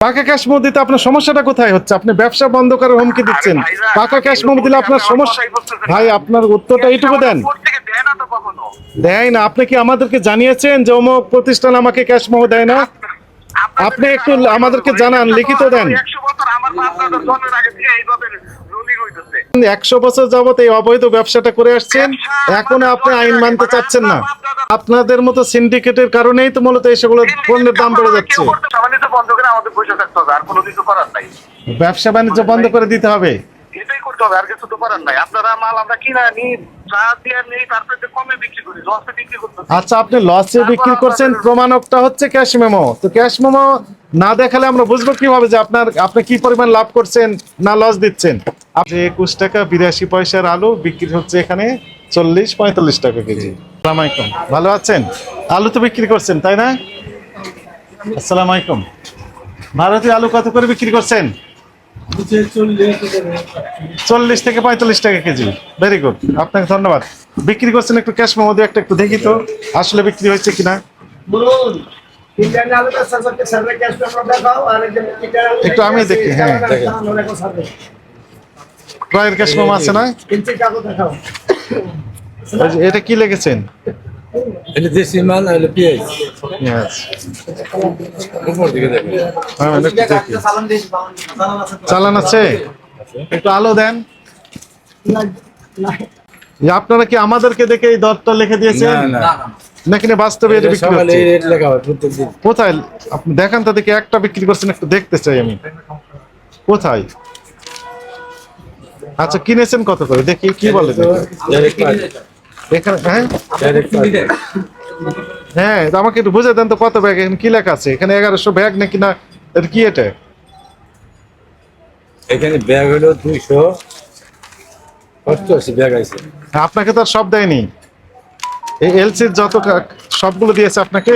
পাকা ক্যাশ মোড় দিতে আপনার সমস্যাটা কোথায় হচ্ছে? আপনি ব্যবসা বন্ধ করার হুমকি দিচ্ছেন। পাকা ক্যাশ মোড় দিলে আপনার সমস্যা ভাই আপনার উত্তরটা এইটুকু দেন। দেয় না আপনি কি আমাদেরকে জানিয়েছেন যে অমুক প্রতিষ্ঠান আমাকে ক্যাশ মোহ দেয় না? আপনি একটু আমাদেরকে জানান, লিখিত দেন। একশো বছর যাবত এই অবৈধ ব্যবসাটা করে আসছেন। এখন আপনি আইন মানতে চাচ্ছেন না। আপনাদের মতো সিন্ডিকেটের কারণেই তো মূলত এই সেগুলো পণ্যের দাম বেড়ে যাচ্ছে। ব্যবসা বাণিজ্য বন্ধ করে দিতে হবে। করতে হবে আর কিছু তো করার নাই। আপনারা মাল আমরা কিনা করতে আচ্ছা আপনি লসে বিক্রি করছেন প্রমাণকটা হচ্ছে ক্যাশ মেমো তো ক্যাশ মেমো না দেখালে আমরা বুঝব কীভাবে যে আপনার আপনি কি পরিমাণ লাভ করছেন না লস দিচ্ছেন। আপনি একুশ টাকা বিরাশি পয়সার আলু বিক্রি হচ্ছে এখানে চল্লিশ পঁয়তাল্লিশ টাকা কেজি। আলাইকুম ভালো আছেন? আলু তো বিক্রি করছেন তাই না? আসসালাম আলাইকুম ভারতীয় আলু কত করে বিক্রি করছেন? চল্লিশ থেকে পঁয়তাল্লিশ টাকা কেজি। ভেরি গুড আপনাকে ধন্যবাদ। বিক্রি করছেন একটু ক্যাশ মেমো দিয়ে একটা একটু দেখি তো আসলে বিক্রি হয়েছে কিনা। একটু আমি দেখি, হ্যাঁ। ক্রয়ের ক্যাশ মেমো আছে না? এটা কি লিখেছেন? এটা দেশি মাল হলো পেঁয়াজ. উপর দিকে দেখবেন হ্যাঁ। চালান আছে একটু আলো দেন। আপনারা কি আমাদেরকে দেখে এই দরটা লিখে দিয়েছেন? না না। নাকি না বাস্তবে এটা বিক্রি হচ্ছে? কোথায়? আপনি দেখান তো দেখি একটা বিক্রি করছেন একটু দেখতে চাই আমি। কোথায়? আচ্ছা কিনেছেন কত করে? দেখি কি বলে দেখি। এখানে হ্যাঁ? ডাইরেক্ট হ্যাঁ আমাকে একটু বুঝে দেন তো কত ব্যাগ এখানে কি লেখা আছে? এখানে এগারোশো ব্যাগ নাকি না? এটা কি এটা? এখানে ব্যাগ হলো দুইশো অষ্টআশি ব্যাগ আছে। আপনাকে তো আর সব দেয়নি। এই এলসির যত সবগুলো দিয়েছে আপনাকে?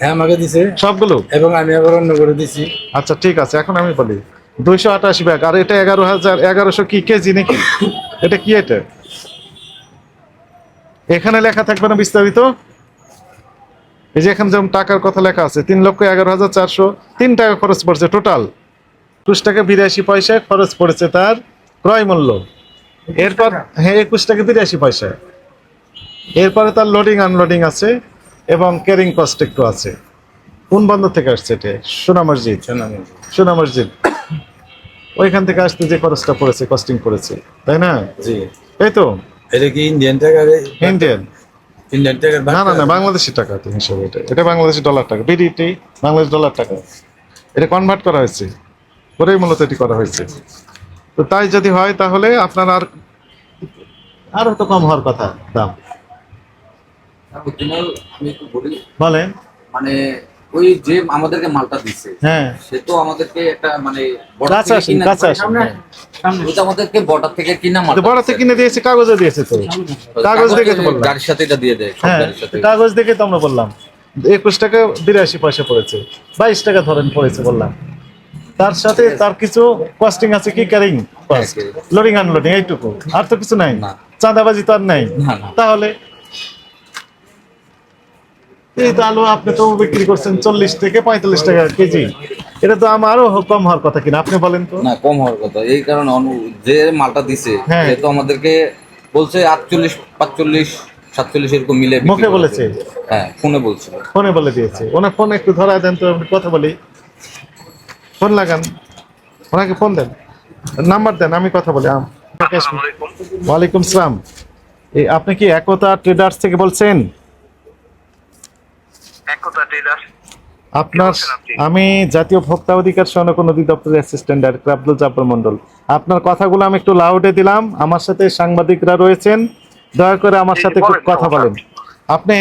হ্যাঁ আমাকে দিছে। সবগুলো? এবং আমি আবার অন্য করে দিছি। আচ্ছা ঠিক আছে এখন আমি বলি। দুইশো আটাশি ব্যাগ আর এটা এগারো হাজার এগারোশো কি কেজি নাকি? এটা কি এটা? এখানে লেখা থাকবে না বিস্তারিত। এই যে এখানে যেমন টাকার কথা লেখা আছে তিন লক্ষ এগারো হাজার চারশো তিন টাকা খরচ পড়ছে টোটাল। একুশ টাকা বিরাশি পয়সা খরচ পড়েছে তার ক্রয় মূল্য। এরপর হ্যাঁ একুশ টাকা বিরাশি পয়সা। এরপরে তার লোডিং আনলোডিং আছে এবং ক্যারিং কস্ট একটু আছে। কোন বন্দর থেকে আসছে এটা? সোনা মসজিদ। সোনা মসজিদ। ওইখান থেকে আসতে যে খরচটা পড়েছে কস্টিং পড়েছে তাই না? জি। এই তো? এটা কি ইন্ডিয়ান টাকা ইন্ডিয়ান ইন্ডিয়ান টাকার না না না বাংলাদেশি টাকা তো হিসাবে এটা। এটা Bangladeshi dollar taka. BDT Bangladesh dollar taka. এটা কনভার্ট করা হয়েছে। করেই মূলত এটি করা হয়েছে। তো তাই যদি হয় তাহলে আপনার আর আরও তো কম হওয়ার কথা দাম। বলেন। মানে ওই যে আমাদেরকে মালটা দিছে হ্যাঁ। সে তো আমাদেরকে একটা মানে আসেন আসেন হ্যাঁ। ওই তো আমাদেরকে বর্ডার থেকে কিনা মাল তো থেকে কিনে দিয়েছে কাগজে দিয়েছে তো। কাগজ দেখে তো বললাম। গাড়ির সাথে এটা দিয়ে দেয় সব হ্যাঁ কাগজ দেখে তো আমরা বললাম। একুশ টাকা বিরাশি পয়সা পড়েছে বাইশ টাকা ধরেন পড়েছে বললাম। তার সাথে তার কিছু কস্টিং আছে কি? ক্যারিং লোডিং আনলোডিং এইটুকু। আর তো কিছু নাই। না। চাঁদাবাজি তো আর নাই। তাহলে এই তো আলু আপনি তো বিক্রি করছেন চল্লিশ থেকে পঁয়তাল্লিশ টাকা কেজি। এটা তো আমারও কম হওয়ার কথা কিনা আপনি বলেন তো। না কম হওয়ার কথা। এই কারণে অনু- যে মালটা দিছে হ্যাঁ। সে তো আমাদেরকে বলছে আটচল্লিশ পাঁচচল্লিশ সাতচল্লিশ এরকম মিলে মুখে বলেছে? হ্যাঁ ফোনে বলছিল ফোনে বলে দিয়েছে। ওনার ফোন একটু ধরা দেন তো আমি কথা বলি। ফোন লাগান। ওনাকে ফোন দেন। নাম্বার দেন আমি কথা বলি। ওয়ালাইকুম সালাম। এই আপনি কি একতা ট্রেডার্স থেকে বলছেন? আপনার আমি জাতীয় ভোক্তা অধিকার সনকন অধিদপ্তরের অ্যাসিস্ট্যান্ট ডাইরেক্টর আব্দুল মন্ডল আপনার কথাগুলো আমি একটু লাউডে দিলাম। আমার সাথে সাংবাদিকরা রয়েছেন। দয়া করে আমার সাথে একটু কথা বলেন। আপনি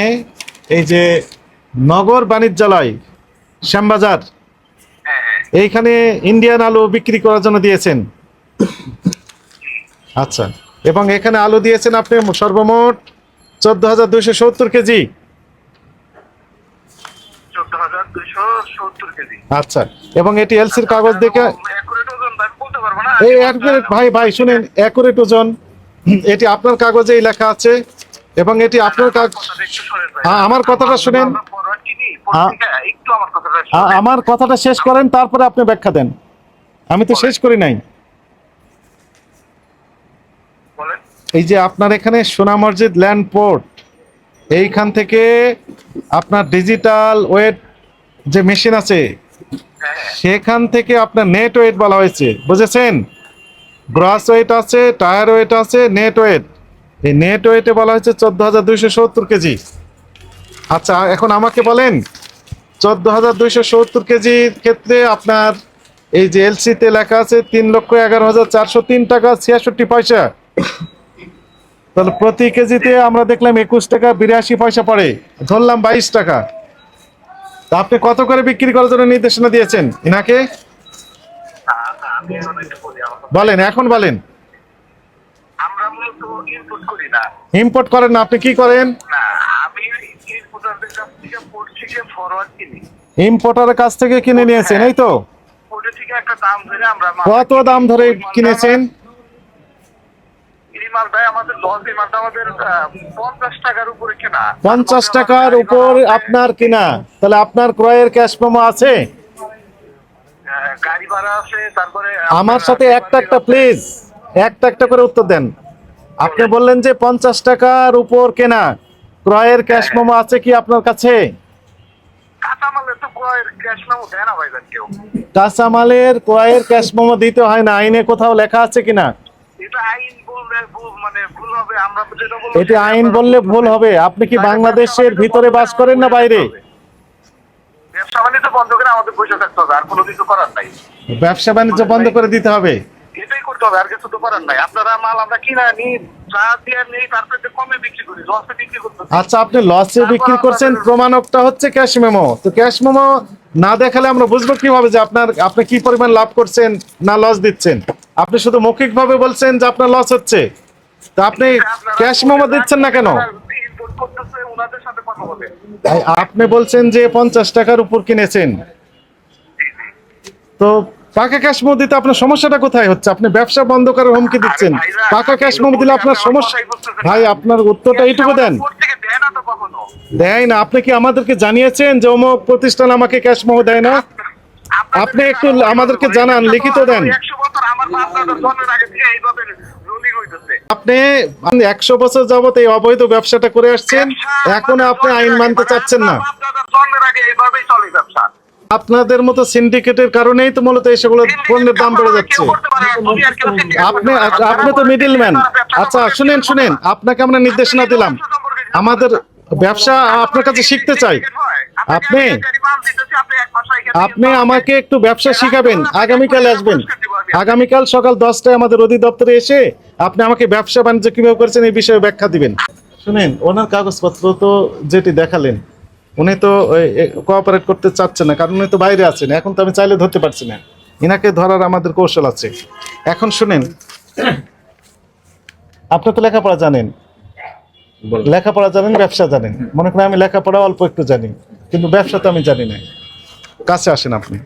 এই যে নগর বাণিজ্যালয় শ্যামবাজার হ্যাঁ হ্যাঁ। এইখানে ইন্ডিয়ান আলু বিক্রি করার জন্য দিয়েছেন। আচ্ছা। এবং এখানে আলু দিয়েছেন আপনি সর্বমোট চোদ্দ হাজার দুইশো সত্তর কেজি চোদ্দ হাজার দুইশো সত্তর কেজি আচ্ছা এবং এটি এলসির কাগজ দেখে এই অ্যাকুরেট ভাই ভাই শুনেন অ্যাকুরেট ওজন। এটি আপনার কাগজেই লেখা আছে এবং এটি আপনার কাগ কথাটা একটু শোনেন ভাই। আ- আমার কথাটা শুনেন। আ- শুনেন। আমার কথাটা শেষ করেন তারপরে আপনি ব্যাখ্যা দেন। আমি তো শেষ করি নাই। এই যে আপনার এখানে সোনা মসজিদ ল্যান্ড পোর্ট এইখান থেকে আপনার ডিজিটাল ওয়েট যে মেশিন আছে, সেখান থেকে আপনার নেট ওয়েট বলা হয়েছে, বুঝেছেন? গ্রস ওয়েট আছে, টায়ার ওয়েট আছে, নেট ওয়েট। এই নেট ওয়েটে বলা হয়েছে চোদ্দ হাজার দুইশো সত্তর কেজি। আচ্ছা এখন আমাকে বলেন চোদ্দ হাজার দুইশো সত্তর কেজির ক্ষেত্রে আপনার এই যে এলসিতে লেখা আছে তিন লক্ষ এগারো হাজার চারশো তিন টাকা ছিয়াষট্টি পয়সা। তাহলে প্রতি কেজিতে আমরা দেখলাম একুশ টাকা বিরাশি পয়সা পড়ে, ধরলাম বাইশ টাকা। আপনি কত করে বিক্রি করার জন্য নির্দেশনা দিয়েছেন? ইনাকে। বলেন এখন বলেন। ইম্পোর্ট করেন না আপনি কি করেন? ইম্পোর্টারের কাছ থেকে কিনে। নিয়েছেন এই তো। কত দাম ধরে কিনেছেন? এই মালটাই আমাদের লস এই মালটা আমাদের পঞ্চাশ টাকার উপরে কেনা। পঞ্চাশ টাকার উপর আপনার কিনা। তাহলে আপনার ক্রয়ের ক্যাশ মেমো আছে? গাড়ি ভাড়া আছে তারপরে আমার সাথে একটা একটা প্লিজ একটা একটা করে উত্তর দেন। আপনি বললেন যে পঞ্চাশ টাকার উপর কেনা। ক্রয়ের ক্যাশ মেমো আছে কি আপনার কাছে? কাঁচামালের ক্রয়ের ক্যাশ মেমো দিতে হয় না আইনে কোথাও লেখা আছে কিনা? এটা আইন বললে ভুল মানে হবে আপনি কি বাংলাদেশের ভিতরে বাস করেন না বাইরে ব্যবসা বাণিজ্য বন্ধ করে আমাদের পয়সা থাকতে হবে আর কোনো কিছু করার নাই ব্যবসা বাণিজ্য বন্ধ করে দিতে হবে এটাই করতে হবে আর কিছু তো করার নাই আপনারা মাল আমরা কিনা নিই আচ্ছা আপনি লসে বিক্রি করছেন প্রমাণকটা হচ্ছে ক্যাশ মেমো তো ক্যাশ মেমো না দেখালে আমরা বুঝব কীভাবে যে আপনার আপনি কি পরিমাণ লাভ করছেন না লস দিচ্ছেন। আপনি শুধু মৌখিকভাবে বলছেন যে আপনার লস হচ্ছে। তো আপনি ক্যাশ মেমো দিচ্ছেন না কেন? আপনি বলছেন যে পঞ্চাশ টাকার উপর কিনেছেন। তো পাকা ক্যাশ মেমো দিতে আপনার সমস্যাটা কোথায় হচ্ছে? আপনি ব্যবসা বন্ধ করার হুমকি দিচ্ছেন? পাকা ক্যাশ মেমো দিলে আপনার সমস্যা ভাই আপনার উত্তরটা এইটুকু দেন। দেয় না আপনি কি আমাদেরকে জানিয়েছেন যে অমুক প্রতিষ্ঠান আমাকে ক্যাশ মেমো দেয় না? আপনি একটু আমাদেরকে জানান, লিখিত দেন। আপনি একশো বছর যাবত এই অবৈধ ব্যবসাটা করে আসছেন। এখন আপনি আইন মানতে চাচ্ছেন না। জন্মের আগে এইভাবেই চলে ব্যবসা। আপনাদের মতো সিন্ডিকেটের কারণেই তো মূলত এই সেগুলো পণ্যের দাম বেড়ে যাচ্ছে। আপনি আপনি তো মিডিল ম্যান আচ্ছা শুনেন শুনেন, আপনাকে আমরা নির্দেশনা দিলাম। আমাদের ব্যবসা আপনার কাছে শিখতে চাই। আপনি আপনি আমাকে একটু ব্যবসা শিখাবেন, আগামীকাল আসবেন। আগামীকাল সকাল দশটায় আমাদের অধিদপ্তরে এসে আপনি আমাকে ব্যবসা বাণিজ্য কীভাবে করেছেন এই বিষয়ে ব্যাখ্যা দিবেন। শুনেন, ওনার কাগজপত্র তো যেটি দেখালেন উনি তো কোঅপারেট করতে চাচ্ছেন না কারণ উনি তো বাইরে আছেন এখন তো আমি চাইলে ধরতে পারছি না। ইনাকে ধরার আমাদের কৌশল আছে। এখন শুনেন আপনি তো লেখাপড়া জানেন। লেখাপড়া জানেন ব্যবসা জানেন। মনে করেন আমি লেখাপড়া অল্প একটু জানি কিন্তু ব্যবসা তো আমি জানি না। কাছে আসেন আপনি।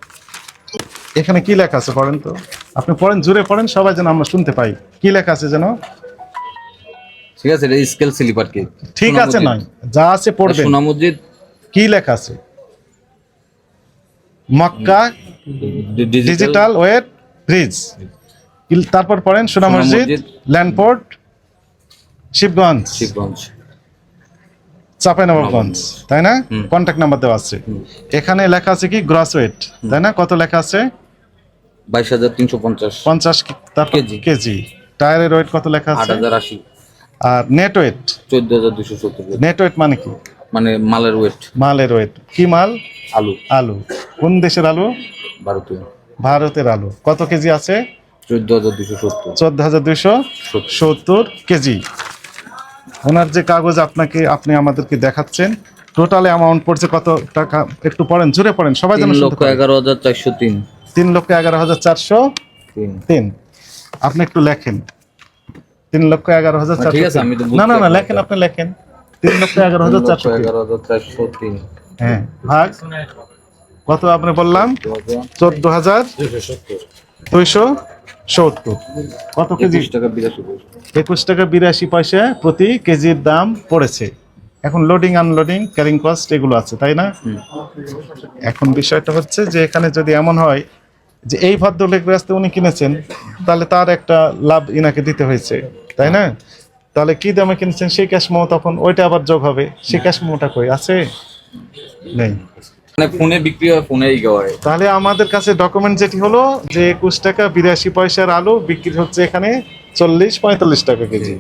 এখানে কি লেখা আছে পড়েন তো? আপনি পড়েন জুড়ে পড়েন সবাই যেন আমরা শুনতে পাই। কি লেখা আছে যেন? ঠিক আছে এটা স্কেল স্লিপার কি। ঠিক আছে নয়। যা আছে পড়বেন। সোনা মসজিদ কি লেখা আছে? মক্কা ডিজিটাল ওয়েট ব্রিজ তারপর পড়েন সোনা মসজিদ ল্যান্ডপোর্ট শিবগঞ্জ শিবগঞ্জ চাঁপাইনবাবগঞ্জ তাই না। কন্ট্যাক্ট নাম্বার দেওয়া আছে। এখানে লেখা আছে কি? গ্রস ওয়েট তাই না? কত লেখা আছে? বাইশ হাজার তিনশো পঞ্চাশ। পঞ্চাশ কেজি। কেজি। টায়ারের ওয়েট কত লেখা আট আছে হাজার আশি। আর নেট ওয়েট চোদ্দ হাজার দুশো সত্তর। নেট ওয়েট মানে কি? মানে মালের ওয়েট মালের ওয়েট কি মাল? আলু। আলু। কোন দেশের আলু? ভারতীয়। ভারতের আলু। কত কেজি আছে? চোদ্দ হাজার দুশো সত্তর। চোদ্দ হাজার দুইশো সত্তর। কেজি। ওনার যে কাগজ আপনাকে আপনি আমাদেরকে দেখাচ্ছেন টোটাল অ্যামাউন্ট পড়ছে কত টাকা? একটু পড়েন জুড়ে পড়েন সবাই যেন তিন লক্ষ এগারো হাজার চারশো তিন। তিন লক্ষ এগারো হাজার চারশো তিন। আপনি একটু লেখেন। তিন লক্ষ এগারো হাজার চারশো না না না লেখেন আপনি লেখেন। তিন লক্ষ এগারো হাজার চারশো এগারো হাজার চারশো তিন। হ্যাঁ ভাগ। কত আপনি বললাম? চোদ্দ হাজার দুইশো সত্তর। কত কেজি? একুশ টাকা বিরাশি পয়সা প্রতি কেজির দাম পড়েছে। এখন লোডিং আনলোডিং ক্যারিং কস্ট এগুলো আছে তাই না? এখন বিষয়টা হচ্ছে যে এখানে যদি এমন হয় যে এই ভদ্রলোকের রাস্তা উনি কিনেছেন তাহলে তার একটা লাভ ইনাকে দিতে হয়েছে তাই না? তাহলে কি দামে কিনেছেন? সেই ক্যাশ মেমো তখন ওইটা আবার যোগ হবে। সেই ক্যাশ মেমোটা কই? আছে? নেই। মানে ফোনে বিক্রি হয় ফোনে ইয়ে হয়। তাহলে আমাদের কাছে ডকুমেন্ট যেটি হলো যে একুশ টাকা বিরাশি পয়সার আলু বিক্রি হচ্ছে এখানে চল্লিশ পঁয়তাল্লিশ টাকা কেজি।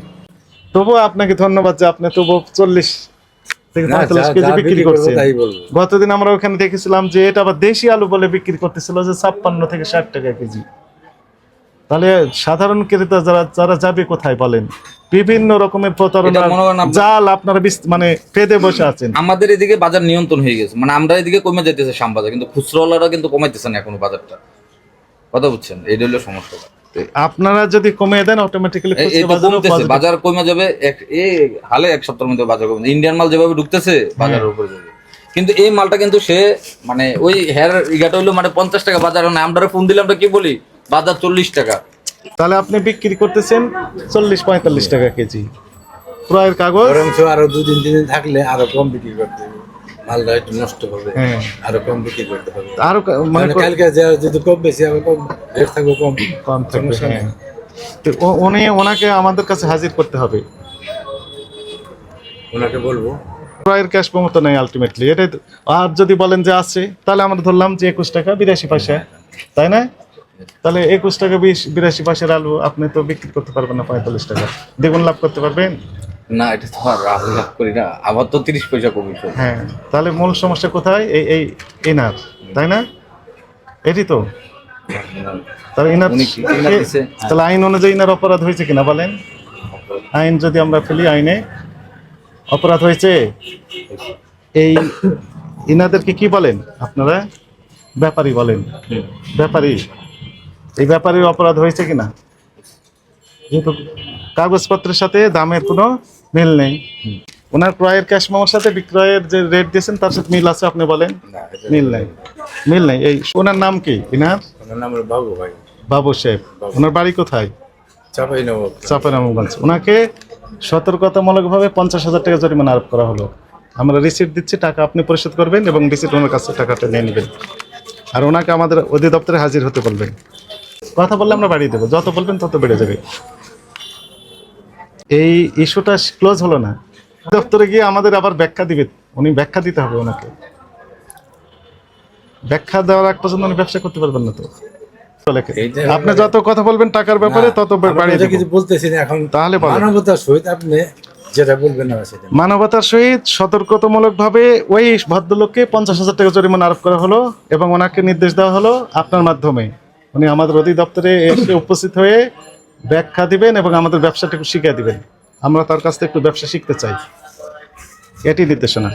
তবুও আপনাকে ধন্যবাদ যে আপনি তবু চল্লিশ থেকে পঁয়তাল্লিশ কেজি বিক্রি বিক্রি করছে গতদিন আমরা ওখানে দেখেছিলাম যে এটা আবার দেশি আলু বলে বিক্রি করতেছিল যে ছাপ্পান্ন থেকে ষাট টাকা কেজি। তাহলে সাধারণ ক্রেতা যারা যারা যাবে কোথায় বলেন? বিভিন্ন রকমের প্রতারণা এটা জাল আপনারা মানে ফেদে বসে আছেন। আমাদের এদিকে বাজার নিয়ন্ত্রণ হয়ে গেছে। মানে আমরা এদিকে কমে যাইতেছে শ্যাম বাজার কিন্তু খুচরোওয়ালারা কিন্তু কমাইতেছে না এখনও বাজারটা। কথা বুঝছেন? এই হলো সমস্যা। আপনারা যদি কমে দেন অটোমেটিক্যালি এই- এই বাজার কমে যাবে এক এ হালে এক সপ্তাহের মধ্যে বাজার কমে ইন্ডিয়ান মাল যেভাবে ঢুকতেছে বাজারের উপরে যাবে। কিন্তু এই মালটা কিন্তু সে মানে ওই হেয়ার ইগাটা হইল মানে পঞ্চাশ টাকা বাজার না। আমরা ফোন দিলে আমরা কি বলি? বাজার চল্লিশ টাকা। তাহলে আপনি বিক্রি করতেছেন চল্লিশ পঁয়তাল্লিশ টাকা কেজি। ক্রয়ের কাগজ? বরঞ্চ আরও দুদিন তিন দিন থাকলে আরও কম বিক্রি করতে হবে। মালটা একটু নষ্ট হবে। আরও কম বিক্রি করতে হবে। আরও মানে কালকে যদি কম বেশি হবে কম রেট থাকবে কম। কম থাকবে সমস্যা নেই। তো উনি ওনাকে আমাদের কাছে হাজির করতে হবে। ওনাকে বলব। ক্রয়ের ক্যাশ তো নেই আলটিমেটলি এটাই তো- আর যদি বলেন যে আছে তাহলে আমরা ধরলাম যে একুশ টাকা বিরাশি পয়সা। তাই না? তাহলে একুশ টাকা বিশ বিরাশি পয়সার আলু আপনি তো বিক্রি করতে পারবেন না পঁয়তাল্লিশ টাকা। দ্বিগুণ লাভ করতে পারবেন? না এটা তো আর লাভ করি না। আবার তো তিরিশ পয়সা কমিশন হ্যাঁ তাহলে মূল সমস্যা কোথায়? এই এই এনার তাই না? এটি তো? তাহলে ইনার দিছে? তাহলে আইন অনুযায়ী ইনার অপরাধ হয়েছে কিনা বলেন? আইন যদি আমরা ফেলি আইনে অপরাধ হয়েছে? এই ইনাদেরকে কি বলেন আপনারা? ব্যাপারী বলেন। ব্যাপারী। এই ব্যাপারে অপরাধ হয়েছে কিনা? যেহেতু কাগজপত্রের সাথে দামের কোনো মিল নেই। ওনার ক্রয়ের ক্যাশ মামার সাথে বিক্রয়ের যে রেট দিয়েছেন তার সাথে মিল আছে আপনি বলেন? মিল নেই। মিল নেই। এই ওনার নাম কি? ইনার? নাম বাবু ভাই। বাবু সাহেব ওনার বাড়ি কোথায়? চাপাই নেব চাপানামগঞ্জ ওনাকে সতর্কতামূলকভাবে পঞ্চাশ হাজার টাকা জরিমানা আরোপ করা হলো। আমরা রিসিট দিচ্ছি টাকা আপনি পরিশোধ করবেন এবং রিসিট ওনার কাছে টাকাটা নিয়ে নেবেন। আর ওনাকে আমাদের অধিদপ্তরে হাজির হতে বলবেন। কথা বললে আমরা বাড়িয়ে দেবো। যত বলবেন তত বেড়ে যাবে। এই ইস্যুটা ক্লোজ হলো না। দপ্তরে গিয়ে আমাদের আবার ব্যাখ্যা দিবে। উনি ব্যাখ্যা দিতে হবে ওনাকে। ব্যাখ্যা দেওয়ার এক পর্যন্ত উনি ব্যবসা করতে পারবেন না তো। আপনি যত কথা বলবেন টাকার ব্যাপারে তত বাড়িয়ে কিছু বলতেছি এখন তাহলে মানবতার সহিত আপনি যেটা বলবেন না সেটা। মানবতার সহিত সতর্কতামূলকভাবে ওই ভদ্রলোককে পঞ্চাশ হাজার টাকা জরিমানা আরোপ করা হলো এবং ওনাকে নির্দেশ দেওয়া হলো আপনার মাধ্যমে। উনি আমাদের অধিদপ্তরে এসে উপস্থিত হয়ে ব্যাখ্যা দিবেন এবং আমাদের ব্যবসাটা একটু শিখিয়ে দিবেন। আমরা তার কাছ থেকে একটু ব্যবসা শিখতে চাই। এটি নির্দেশনা।